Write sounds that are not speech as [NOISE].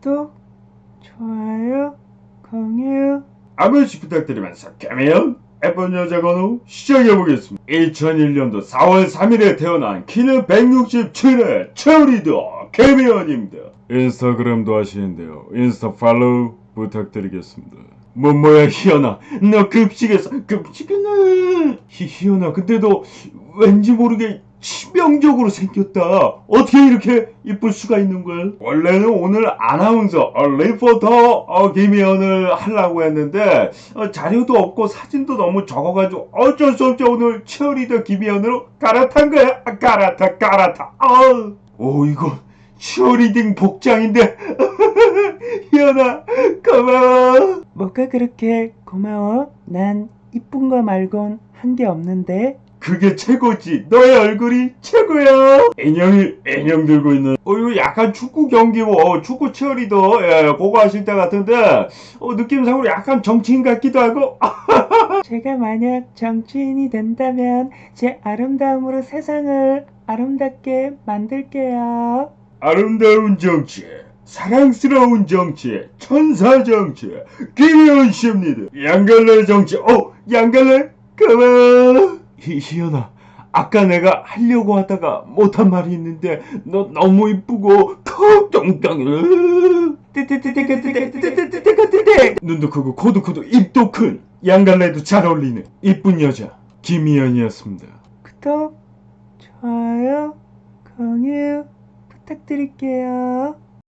구독, 좋아요, 공유. 한 번씩 부탁드리면서 개미연 예쁜 여자 건우 시작해보겠습니다. 2001년도 4월 3일에 태어난 키는 167의 체리더 개미연입니다. 인스타그램도 하시는데요. 인스타 팔로우 부탁드리겠습니다. 뭐 뭐야 희연아 너 급식에서 급식은 희, 희연아 근데도 왠지 모르게 치명적으로 생겼다. 어떻게 이렇게 이쁠 수가 있는 거야 원래는 오늘 아나운서 어, 리포터 어, 김희연을 하려고 했는데 어, 자료도 없고 사진도 너무 적어가지고 어쩔 수 없이 오늘 치어리더 김희연으로 갈아탄 거야. 아, 갈아타 갈아타. 아우. 오 이거 치어리딩 복장인데. [LAUGHS] 희연아 고마워. 뭐가 그렇게 고마워? 난 이쁜 거 말곤 한 게 없는데. 그게 최고지. 너의 얼굴이 최고야. 애녕이 애녕 들고 있는. 어 이거 약간 축구 경기 뭐 축구 치어리더 예 그거 하실 때 같은데 어 느낌상으로 약간 정치인 같기도 하고. 아, [LAUGHS] 제가 만약 정치인이 된다면 제 아름다움으로 세상을 아름답게 만들게요. 아름다운 정치, 사랑스러운 정치, 천사 정치, 김혜원 씨입니다. 양갈래 정치. 어 양갈래 고마워. 희, 희연아. 아까 내가 하려고 하다가 못한 말이 있는데 너 너무 이쁘고 턱정땅 눈도 크고 코도 크고 입도 큰 양갈래도 잘 어울리는 이쁜 여자 김희연이었습니다. 구독, 좋아요, 공유 부탁드릴게요.